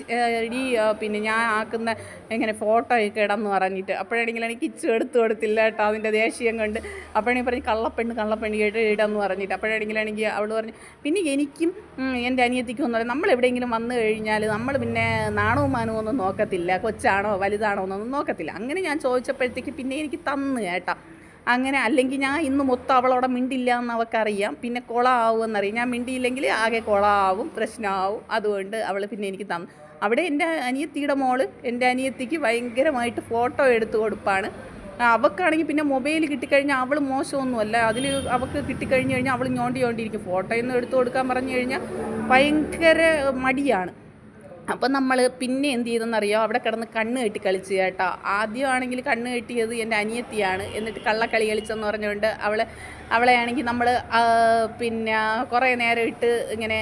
A: ഇടി പിന്നെ ഞാൻ ആക്കുന്ന ഇങ്ങനെ ഫോട്ടോ ഒക്കെ ഇടന്ന് പറഞ്ഞിട്ട് അപ്പോഴാണെങ്കിൽ എനിക്ക് ഇച്ചു എടുത്തു കൊടുത്തില്ല കേട്ടോ അതിന്റെ ദേഷ്യം കൊണ്ട്. അപ്പോഴാണെങ്കിൽ പറഞ്ഞ് കള്ളപ്പെണ്ണ് കള്ളപ്പെണ്ണ് കേട്ട് ഇടന്ന് പറഞ്ഞിട്ട്. അപ്പോഴാണെങ്കിലാണെങ്കിൽ അവൾ പറഞ്ഞു പിന്നെ എനിക്കും എന്റെ അനിയത്തിക്കും എന്ന് പറഞ്ഞാൽ നമ്മൾ എവിടെയെങ്കിലും വന്നു കഴിഞ്ഞാൽ നമ്മൾ പിന്നെ നാണവും മാനവും ഒന്നും നോക്കത്തില്ല. കൊച്ചാണോ വലുതാണോ എന്നൊന്നും നോക്കത്തില്ല. അങ്ങനെ ഞാൻ ചോദിച്ചപ്പോഴത്തേക്ക് പിന്നെ എനിക്ക് തന്നു കേട്ടാ. അങ്ങനെ അല്ലെങ്കിൽ ഞാൻ ഇന്ന് മൊത്തം അവളോടെ മിണ്ടില്ല എന്ന് അവൾക്കറിയാം പിന്നെ കുളമാവുമെന്നറിയാം ഞാൻ മിണ്ടിയില്ലെങ്കിൽ ആകെ കുളമാവും പ്രശ്നമാവും അതുകൊണ്ട് അവൾ പിന്നെ എനിക്ക് തന്നു. അവിടെ എന്റെ അനിയത്തിയുടെ മോൾ എന്റെ അനിയത്തിക്ക് ഭയങ്കരമായിട്ട് ഫോട്ടോ എടുത്തു കൊടുപ്പാണ്. അവൾക്കാണെങ്കിൽ പിന്നെ മൊബൈൽ കിട്ടിക്കഴിഞ്ഞാൽ അവൾ മോശമൊന്നുമല്ല. അതിൽ അവൾക്ക് കിട്ടിക്കഴിഞ്ഞ് കഴിഞ്ഞാൽ അവൾ ഞോണ്ടി ഞോണ്ടിയിരിക്കും ഫോട്ടോയൊന്നും എടുത്തു കൊടുക്കാൻ പറഞ്ഞു കഴിഞ്ഞാൽ ഭയങ്കര മടിയാണ്. അപ്പം നമ്മൾ പിന്നെ എന്ത് ചെയ്തെന്നറിയോ? അവിടെ കിടന്ന് കണ്ണ് കെട്ടി കളിച്ച് കേട്ടോ. ആദ്യമാണെങ്കിൽ കണ്ണ് കെട്ടിയത് എന്റെ അനിയത്തിയാണ്. എന്നിട്ട് കള്ളക്കളി കളിച്ചെന്ന് പറഞ്ഞുകൊണ്ട് അവളെ അവളെ ആണെങ്കിൽ നമ്മൾ പിന്നെ കുറേ നേരം ഇട്ട് ഇങ്ങനെ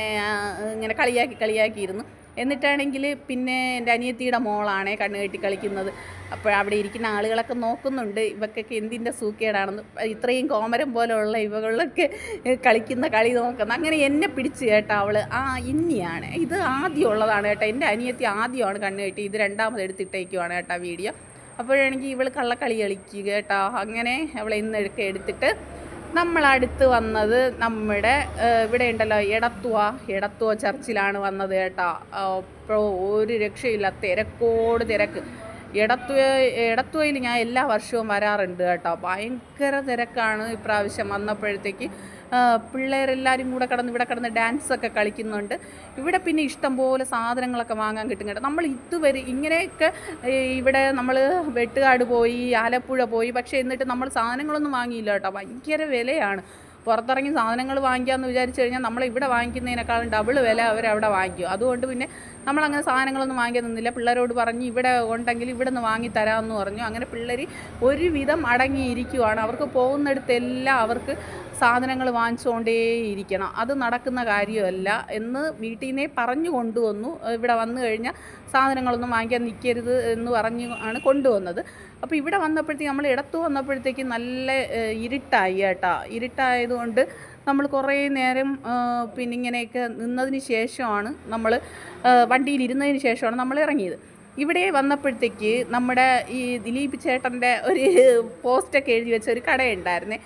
A: ഇങ്ങനെ കളിയാക്കി കളിയാക്കിയിരുന്നു. എന്നിട്ടാണെങ്കിൽ പിന്നെ എന്റെ അനിയത്തിയുടെ മോളാണ് കണ്ണ് കെട്ടി കളിക്കുന്നത്. അപ്പോൾ അവിടെ ഇരിക്കുന്ന ആളുകളൊക്കെ നോക്കുന്നുണ്ട്. ഇവക്കൊക്കെ എന്തിന്റെ സൂക്കേടാണെന്ന്. ഇത്രയും കോമരം പോലെയുള്ള ഇവകളിലൊക്കെ കളിക്കുന്ന കളി നോക്കുന്ന. അങ്ങനെ എന്നെ പിടിച്ച് കേട്ടോ അവൾ ആ ഇന്നിയാണ് ഇത് ആദ്യമുള്ളതാണ് കേട്ടോ. എന്റെ അനിയത്തി ആദ്യമാണ് കണ്ണ് കെട്ടി. ഇത് രണ്ടാമത് എടുത്തിട്ടേക്കുവാണ് കേട്ടോ വീഡിയോ. അപ്പോഴാണെങ്കിൽ ഇവൾ കള്ളക്കളി കളിക്കുക കേട്ടോ. അങ്ങനെ അവളെ ഇന്നൊക്കെ എടുത്തിട്ട് നമ്മൾ അടുത്ത് വന്നത് നമ്മുടെ ഇവിടെ ഉണ്ടല്ലോ എടത്തുവ. എടത്തുവ ചർച്ചിലാണ് വന്നത് കേട്ടോ. അപ്പോൾ ഒരു രക്ഷയില്ല തിരക്കോട് തിരക്ക്. എടത്തുവ എടത്തുവയിൽ ഞാൻ എല്ലാ വർഷവും വരാറുണ്ട് കേട്ടോ. ഭയങ്കര തിരക്കാണ് ഇപ്രാവശ്യം വന്നപ്പോഴത്തേക്ക്. പിള്ളേരെല്ലാവരും കൂടെ കിടന്ന് ഇവിടെ കിടന്ന് ഡാൻസ് ഒക്കെ കളിക്കുന്നുണ്ട്. ഇവിടെ പിന്നെ ഇഷ്ടം പോലെ സാധനങ്ങളൊക്കെ വാങ്ങാൻ കിട്ടും കേട്ടോ നമ്മൾ ഇതുവരെ ഇങ്ങനെയൊക്കെ ഇവിടെ നമ്മൾ വെട്ടുകാട് പോയി ആലപ്പുഴ പോയി പക്ഷേ എന്നിട്ട് നമ്മൾ സാധനങ്ങളൊന്നും വാങ്ങിയില്ല കേട്ടോ. ഭയങ്കര വിലയാണ്. പുറത്തിറങ്ങി സാധനങ്ങൾ വാങ്ങിക്കാമെന്ന് വിചാരിച്ചു കഴിഞ്ഞാൽ നമ്മൾ ഇവിടെ വാങ്ങിക്കുന്നതിനേക്കാളും ഡബിൾ വില അവർ അവിടെ വാങ്ങിക്കും. അതുകൊണ്ട് പിന്നെ നമ്മളങ്ങനെ സാധനങ്ങളൊന്നും വാങ്ങിക്കാൻ നിന്നില്ല. പിള്ളേരോട് പറഞ്ഞ് ഇവിടെ ഉണ്ടെങ്കിൽ ഇവിടെ നിന്ന് വാങ്ങിത്തരാമെന്ന് പറഞ്ഞു. അങ്ങനെ പിള്ളേർ ഒരുവിധം അടങ്ങിയിരിക്കുവാണ്. അവർക്ക് പോകുന്നിടത്തെല്ലാം അവർക്ക് സാധനങ്ങൾ വാങ്ങിച്ചുകൊണ്ടേയിരിക്കണം അത് നടക്കുന്ന കാര്യമല്ല എന്ന് വീട്ടിൽ നിന്നേ പറഞ്ഞു കൊണ്ടുവന്നു. ഇവിടെ വന്നു കഴിഞ്ഞാൽ സാധനങ്ങളൊന്നും വാങ്ങിക്കാൻ നിൽക്കരുത് എന്ന് പറഞ്ഞു ആണ് കൊണ്ടുവന്നത്. അപ്പോൾ ഇവിടെ വന്നപ്പോഴത്തേക്ക് നമ്മൾ ഇടത്ത് വന്നപ്പോഴത്തേക്ക് നല്ല ഇരുട്ടായി കേട്ടോ. ഇരുട്ടായതുകൊണ്ട് നമ്മൾ കുറേ നേരം പിന്നെ ഇങ്ങനെയൊക്കെ നിന്നതിന് ശേഷമാണ് നമ്മൾ വണ്ടിയിൽ ഇരുന്നതിന് ശേഷമാണ് നമ്മൾ ഇറങ്ങിയത്. ഇവിടെ വന്നപ്പോഴത്തേക്ക് നമ്മുടെ ഈ ദിലീപ് ചേട്ടന്റെ ഒരു പോസ്റ്റൊക്കെ എഴുതി വെച്ച ഒരു കടയുണ്ടായിരുന്നേ.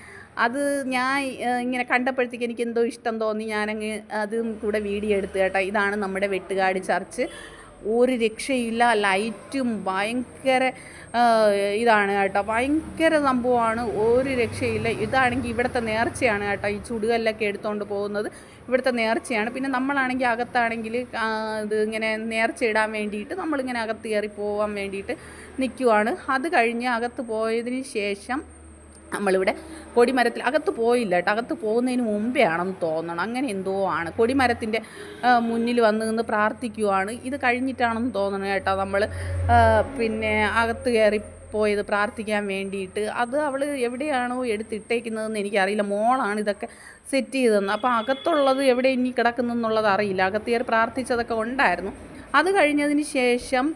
A: അത് ഞാൻ ഇങ്ങനെ കണ്ടപ്പോഴത്തേക്ക് എനിക്ക് എന്തോ ഇഷ്ടം തോന്നി. ഞാനങ്ങ് അതും കൂടെ വീഡിയോ എടുത്ത് കേട്ടോ. ഇതാണ് നമ്മുടെ വെട്ടുകാട് ചർച്ച്. ഒരു രക്ഷയില്ല ലൈറ്റും ഭയങ്കര ഇതാണ് കേട്ടോ. ഭയങ്കര സംഭവമാണ് ഒരു രക്ഷയില്ല. ഇതാണെങ്കിൽ ഇവിടുത്തെ നേർച്ചയാണ് കേട്ടോ ഈ ചുടുകല്ലൊക്കെ എടുത്തുകൊണ്ട് പോകുന്നത്. ഇവിടുത്തെ നേർച്ചയാണ്. പിന്നെ നമ്മളാണെങ്കിൽ അകത്താണെങ്കിൽ ഇത് ഇങ്ങനെ നേർച്ച ഇടാൻ വേണ്ടിയിട്ട് നമ്മളിങ്ങനെ അകത്ത് കയറി പോകാൻ വേണ്ടിയിട്ട് നിൽക്കുവാണ്. അത് കഴിഞ്ഞ് അകത്ത് പോയതിന് ശേഷം നമ്മളിവിടെ കൊടിമരത്തിൽ അകത്ത് പോയില്ല കേട്ടോ. അകത്ത് പോകുന്നതിന് മുമ്പേ ആണെന്ന് തോന്നണം. അങ്ങനെ എന്തോ ആണ്. കൊടിമരത്തിന്റെ മുന്നിൽ വന്ന് നിന്ന് പ്രാർത്ഥിക്കുവാണ്. ഇത് കഴിഞ്ഞിട്ടാണെന്ന് തോന്നണം കേട്ടോ. നമ്മൾ പിന്നെ അകത്ത് കയറി പോയത് പ്രാർത്ഥിക്കാൻ വേണ്ടിയിട്ട്. അത് അവൾ എവിടെയാണോ എടുത്തിട്ടേക്കുന്നതെന്ന് എനിക്കറിയില്ല. മോളാണ് ഇതൊക്കെ സെറ്റ് ചെയ്തതെന്ന്. അപ്പോൾ അകത്തുള്ളത് എവിടെ ഇനി കിടക്കുന്നെന്നുള്ളത് അറിയില്ല. അകത്ത് കയറി പ്രാർത്ഥിച്ചതൊക്കെ ഉണ്ടായിരുന്നു. അത് കഴിഞ്ഞതിന് ശേഷം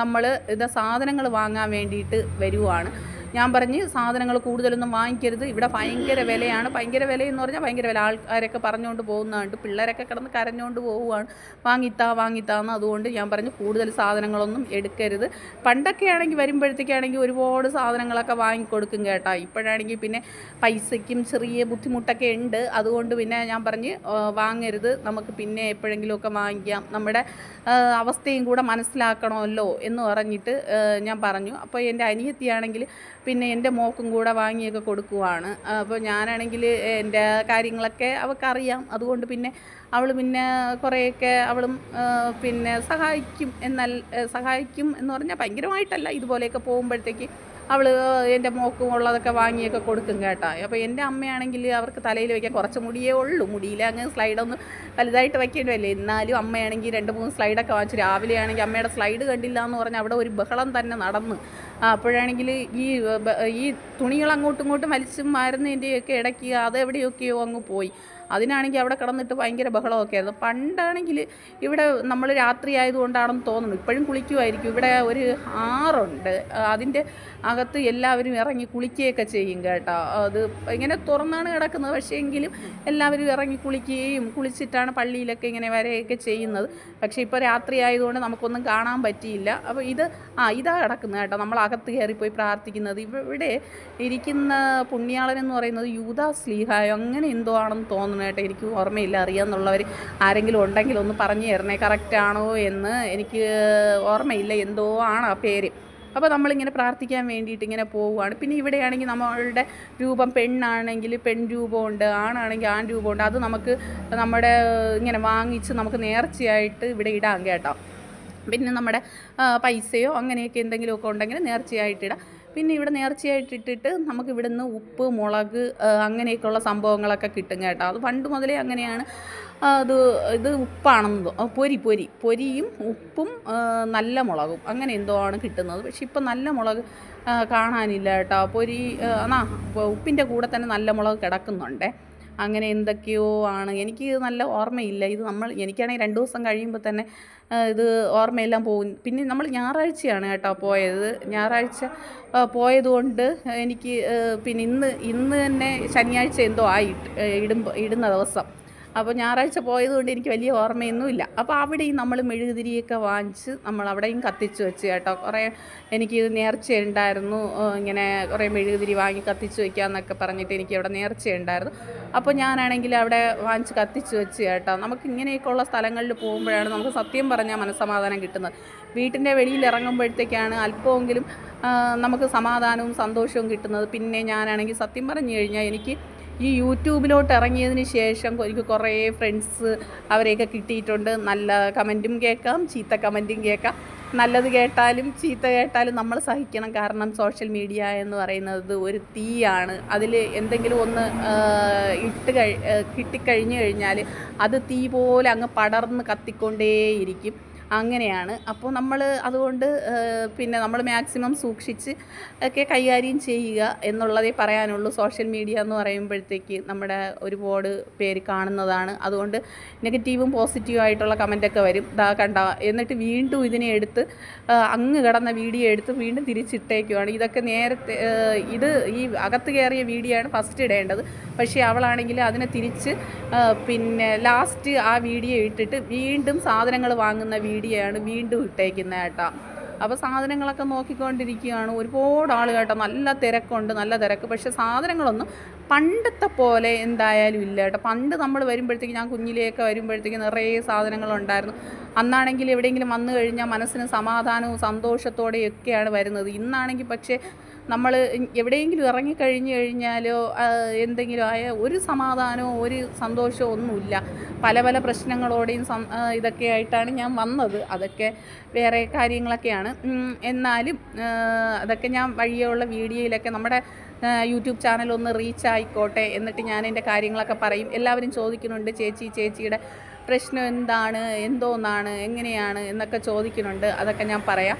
A: നമ്മൾ ഇത് സാധനങ്ങൾ വാങ്ങാൻ വേണ്ടിയിട്ട് വരുവാണ്. ഞാൻ പറഞ്ഞ് സാധനങ്ങൾ കൂടുതലൊന്നും വാങ്ങിക്കരുത്. ഇവിടെ ഭയങ്കര വിലയാണ്. ഭയങ്കര വില എന്ന് പറഞ്ഞാൽ ഭയങ്കര വില. ആൾക്കാരൊക്കെ പറഞ്ഞുകൊണ്ട് പോകുന്നതുകൊണ്ട് പിള്ളേരൊക്കെ കിടന്ന് കരഞ്ഞുകൊണ്ട് പോവുകയാണ്. വാങ്ങിത്താ വാങ്ങിത്താന്ന് അതുകൊണ്ട് ഞാൻ പറഞ്ഞു കൂടുതൽ സാധനങ്ങളൊന്നും എടുക്കരുത്. പണ്ടൊക്കെ ആണെങ്കിൽ വരുമ്പോഴത്തേക്കാണെങ്കിൽ ഒരുപാട് സാധനങ്ങളൊക്കെ വാങ്ങിക്കൊടുക്കും കേട്ടോ. ഇപ്പോഴാണെങ്കിൽ പിന്നെ പൈസയ്ക്കും ചെറിയ ബുദ്ധിമുട്ടൊക്കെ ഉണ്ട്. അതുകൊണ്ട് പിന്നെ ഞാൻ പറഞ്ഞ് വാങ്ങരുത്. നമുക്ക് പിന്നെ എപ്പോഴെങ്കിലുമൊക്കെ വാങ്ങിക്കാം. നമ്മുടെ അവസ്ഥയും കൂടെ മനസ്സിലാക്കണമല്ലോ എന്ന് പറഞ്ഞിട്ട് ഞാൻ പറഞ്ഞു. അപ്പോൾ എന്റെ അനിയത്തിയാണെങ്കിൽ പിന്നെ എന്റെ മോക്കും കൂടെ വാങ്ങിയൊക്കെ കൊടുക്കുവാണ്. അപ്പോൾ ഞാനാണെങ്കിൽ എന്റെ കാര്യങ്ങളൊക്കെ അവൾക്കറിയാം. അതുകൊണ്ട് പിന്നെ അവൾ പിന്നെ കുറേയൊക്കെ അവളും പിന്നെ സഹായിക്കും എന്നാൽ സഹായിക്കും എന്ന് പറഞ്ഞാൽ ഭയങ്കരമായിട്ടല്ല. ഇതുപോലെയൊക്കെ പോകുമ്പോഴത്തേക്ക് അവൾ എന്റെ മോക്കും ഉള്ളതൊക്കെ വാങ്ങിയൊക്കെ കൊടുക്കും കേട്ടോ. അപ്പോൾ എന്റെ അമ്മയാണെങ്കിൽ അവർക്ക് തലയിൽ വയ്ക്കാൻ കുറച്ച് മുടിയേ ഉള്ളൂ. മുടിയിൽ അങ്ങ് സ്ലൈഡൊന്നും വലുതായിട്ട് വയ്ക്കേണ്ടതല്ലേ എന്നാലും അമ്മയാണെങ്കിൽ രണ്ട് മൂന്ന് സ്ലൈഡൊക്കെ വാങ്ങിച്ചു. രാവിലെ ആണെങ്കിൽ അമ്മയുടെ സ്ലൈഡ് കണ്ടില്ല എന്ന് പറഞ്ഞാൽ അവിടെ ഒരു ബഹളം തന്നെ നടന്നു. അപ്പോഴാണെങ്കിൽ ഈ ഈ തുണികൾ അങ്ങോട്ടും ഇങ്ങോട്ടും വലിച്ചും മാറുന്നതിന്റെയൊക്കെ ഇടയ്ക്ക് അതെവിടെയൊക്കെയോ അങ്ങ് പോയി. അതിനാണെങ്കിൽ അവിടെ കിടന്നിട്ട് ഭയങ്കര ബഹളമൊക്കെ ആയിരുന്നു. പണ്ടാണെങ്കിൽ ഇവിടെ നമ്മൾ രാത്രി ആയതുകൊണ്ടാണെന്ന് തോന്നുന്നു. ഇപ്പോഴും കുളിക്കുമായിരിക്കും. ഇവിടെ ഒരു ആറുണ്ട്. അതിന്റെ അകത്ത് എല്ലാവരും ഇറങ്ങി കുളിക്കുകയൊക്കെ ചെയ്യും കേട്ടോ. അത് ഇങ്ങനെ തുറന്നാണ് കിടക്കുന്നത്. പക്ഷേ എങ്കിലും എല്ലാവരും ഇറങ്ങി കുളിക്കുകയും കുളിച്ചിട്ടാണ് പള്ളിയിലൊക്കെ ഇങ്ങനെ വരെയൊക്കെ ചെയ്യുന്നത്. പക്ഷേ ഇപ്പോൾ രാത്രി ആയതുകൊണ്ട് നമുക്കൊന്നും കാണാൻ പറ്റിയില്ല. അപ്പോൾ ഇത് ആ ഇതാ കിടക്കുന്നത് കേട്ടോ. നമ്മൾ അകത്ത് കയറിപ്പോയി പ്രാർത്ഥിക്കുന്നത്. ഇവിടെ ഇരിക്കുന്ന പുണ്യാളൻ എന്ന് പറയുന്നത് യൂതാ സ്ലീഹായോ? അങ്ങനെ എന്തോ ആണെന്ന് തോന്നുന്നു. കേട്ടോ എനിക്ക് ഓർമ്മയില്ല അറിയാമെന്നുള്ളവർ ആരെങ്കിലും ഉണ്ടെങ്കിൽ ഒന്ന് പറഞ്ഞു തരണേ. കറക്റ്റാണോ എന്ന് എനിക്ക് ഓർമ്മയില്ല എന്തോ ആണ് ആ പേര്. അപ്പോൾ നമ്മളിങ്ങനെ പ്രാർത്ഥിക്കാൻ വേണ്ടിയിട്ട് ഇങ്ങനെ പോവുകയാണ്. പിന്നെ ഇവിടെയാണെങ്കിൽ നമ്മളുടെ രൂപം പെണ്ണാണെങ്കിൽ പെൺ രൂപമുണ്ട് ആണാണെങ്കിൽ ആൺ രൂപമുണ്ട്. അത് നമുക്ക് നമ്മുടെ ഇങ്ങനെ വാങ്ങിച്ച് നമുക്ക് നേർച്ചയായിട്ട് ഇവിടെ ഇടാം കേട്ടോ. പിന്നെ നമ്മുടെ പൈസയോ അങ്ങനെയൊക്കെ എന്തെങ്കിലുമൊക്കെ ഉണ്ടെങ്കിൽ നേർച്ചയായിട്ടിടാം പിന്നെ ഇവിടെ നേർച്ചയായിട്ട് ഇട്ടിട്ട് നമുക്ക് ഇവിടുന്ന് ഉപ്പ് മുളക് അങ്ങനെയൊക്കെയുള്ള സംഭവങ്ങളൊക്കെ കിട്ടും കേട്ടോ. അത് പണ്ട് മുതലേ അങ്ങനെയാണ്. അത് ഇത് ഉപ്പാണെന്ന് പൊരി പൊരി. പൊരിയും ഉപ്പും നല്ല മുളകും. അങ്ങനെ എന്തോ ആണ് കിട്ടുന്നത്. പക്ഷെ ഇപ്പം നല്ല മുളക് കാണാനില്ല കേട്ടോ. പൊരി എന്നാ ഉപ്പിന്റെ കൂടെ തന്നെ നല്ല മുളക് കിടക്കുന്നുണ്ടേ. അങ്ങനെ എന്തൊക്കെയോ ആണ്. എനിക്ക് നല്ല ഓർമ്മയില്ല. ഇത് നമ്മൾ എനിക്കാണെങ്കിൽ രണ്ട് ദിവസം കഴിയുമ്പോൾ തന്നെ ഇത് ഓർമ്മയെല്ലാം പോകും. പിന്നെ നമ്മൾ ഞായറാഴ്ചയാണ് കേട്ടോ പോയത്. ഞായറാഴ്ച പോയതുകൊണ്ട് എനിക്ക് പിന്നെ ഇന്ന് ഇന്ന് തന്നെ ശനിയാഴ്ച എന്തോ ആയി ഇടുമ്പോൾ ഇടുന്ന ദിവസം. അപ്പോൾ ഞായറാഴ്ച പോയതുകൊണ്ട് എനിക്ക് വലിയ ഓർമ്മയൊന്നുമില്ല. അപ്പോൾ അവിടെയും നമ്മൾ മെഴുകുതിരിയൊക്കെ വാങ്ങിച്ച് നമ്മൾ അവിടെയും കത്തിച്ച് വെച്ച് കേട്ടോ. കുറേ എനിക്ക് നേർച്ചയുണ്ടായിരുന്നു ഇങ്ങനെ കുറേ മെഴുകുതിരി വാങ്ങി കത്തിച്ച് വയ്ക്കാമെന്നൊക്കെ പറഞ്ഞിട്ട് എനിക്ക് അവിടെ നേർച്ചയുണ്ടായിരുന്നു അപ്പോൾ ഞാനാണെങ്കിൽ അവിടെ വാങ്ങിച്ച് കത്തിച്ച് വെച്ച് കേട്ടോ. നമുക്ക് ഇങ്ങനെയൊക്കെയുള്ള സ്ഥലങ്ങളിൽ പോകുമ്പോഴാണ് നമുക്ക് സത്യം പറഞ്ഞാൽ മനസ്സമാധാനം കിട്ടുന്നത്. വീട്ടിന്റെ വെളിയിൽ ഇറങ്ങുമ്പോഴത്തേക്കാണ് അല്പമെങ്കിലും നമുക്ക് സമാധാനവും സന്തോഷവും കിട്ടുന്നത്. പിന്നെ ഞാനാണെങ്കിൽ സത്യം പറഞ്ഞു കഴിഞ്ഞാൽ എനിക്ക് ഈ യൂട്യൂബിലോട്ട് ഇറങ്ങിയതിന് ശേഷം എനിക്ക് കുറേ ഫ്രണ്ട്സ് അവരെയൊക്കെ കിട്ടിയിട്ടുണ്ട്. നല്ല കമന്റും കേൾക്കാം ചീത്ത കമന്റും കേൾക്കാം. നല്ലത് കേട്ടാലും ചീത്ത കേട്ടാലും നമ്മൾ സഹിക്കണം. കാരണം സോഷ്യൽ മീഡിയ എന്ന് പറയുന്നത് ഒരു തീയാണ്. അതിൽ എന്തെങ്കിലും ഒന്ന് ഇട്ട് കഴി കിട്ടിക്കഴിഞ്ഞു കഴിഞ്ഞാൽ അത് തീ പോലെ അങ്ങ് പടർന്ന് കത്തിക്കൊണ്ടേയിരിക്കും. അങ്ങനെയാണ്. അപ്പോൾ നമ്മൾ അതുകൊണ്ട് പിന്നെ നമ്മൾ മാക്സിമം സൂക്ഷിച്ച് ഒക്കെ കൈകാര്യം ചെയ്യുക എന്നുള്ളതേ പറയാനുള്ളൂ. സോഷ്യൽ മീഡിയ എന്ന് പറയുമ്പോഴത്തേക്ക് നമ്മുടെ ഒരുപാട് പേര് കാണുന്നതാണ്. അതുകൊണ്ട് നെഗറ്റീവും പോസിറ്റീവും ആയിട്ടുള്ള കമന്റൊക്കെ വരും. ദാ കണ്ട എന്നിട്ട് വീണ്ടും ഇതിനെ എടുത്ത് അങ്ങ് കിടന്ന വീഡിയോ എടുത്ത് വീണ്ടും തിരിച്ചിട്ടേക്കുവാണ്. ഇതൊക്കെ നേരത്തെ ഇത് ഈ അകത്ത് കയറിയ വീഡിയോ ആണ് ഫസ്റ്റ് ഇടേണ്ടത്. പക്ഷേ അവളാണെങ്കിൽ അതിനെ തിരിച്ച് പിന്നെ ലാസ്റ്റ് ആ വീഡിയോ ഇട്ടിട്ട് വീണ്ടും സാധനങ്ങൾ വാങ്ങുന്ന വീഡിയോ ആണ് വീണ്ടും ഇട്ടേക്കുന്നത് കേട്ടോ അപ്പോൾ സാധനങ്ങളൊക്കെ നോക്കിക്കൊണ്ടിരിക്കുകയാണ്. ഒരുപാട് ആൾ കേട്ടോ നല്ല തിരക്കുണ്ട് നല്ല തിരക്ക്. പക്ഷേ സാധനങ്ങളൊന്നും പണ്ടത്തെ പോലെ എന്തായാലും ഇല്ല കേട്ടോ പണ്ട് നമ്മൾ വരുമ്പോഴത്തേക്ക് ഞാൻ കുഞ്ഞിലെയൊക്കെ വരുമ്പോഴത്തേക്ക് നിറയെ സാധനങ്ങളുണ്ടായിരുന്നു. അന്നാണെങ്കിൽ എവിടെയെങ്കിലും വന്നു കഴിഞ്ഞാൽ മനസ്സിന് സമാധാനവും സന്തോഷത്തോടെയൊക്കെയാണ് വരുന്നത്. ഇന്നാണെങ്കിൽ പക്ഷേ നമ്മൾ എവിടെയെങ്കിലും ഇറങ്ങിക്കഴിഞ്ഞു കഴിഞ്ഞാലോ എന്തെങ്കിലും ആയ ഒരു സമാധാനമോ ഒരു സന്തോഷമോ ഒന്നുമില്ല. പല പല പ്രശ്നങ്ങളോടെയും ഇതൊക്കെ ആയിട്ടാണ് ഞാൻ വന്നത്. അതൊക്കെ വേറെ കാര്യങ്ങളൊക്കെയാണ്. എന്നാലും അതൊക്കെ ഞാൻ വഴിയുള്ള വീഡിയോയിലൊക്കെ നമ്മുടെ യൂട്യൂബ് ചാനൽ ഒന്ന് റീച്ച് ആയിക്കോട്ടെ എന്നിട്ട് ഞാൻ എന്റെ കാര്യങ്ങളൊക്കെ പറയും. എല്ലാവരും ചോദിക്കുന്നുണ്ട് ചേച്ചി ചേച്ചിയുടെ പ്രശ്നം എന്താണ്? എന്തോന്നാണ്? എങ്ങനെയാണ്? എന്നൊക്കെ ചോദിക്കുന്നുണ്ട്. അതൊക്കെ ഞാൻ പറയാം.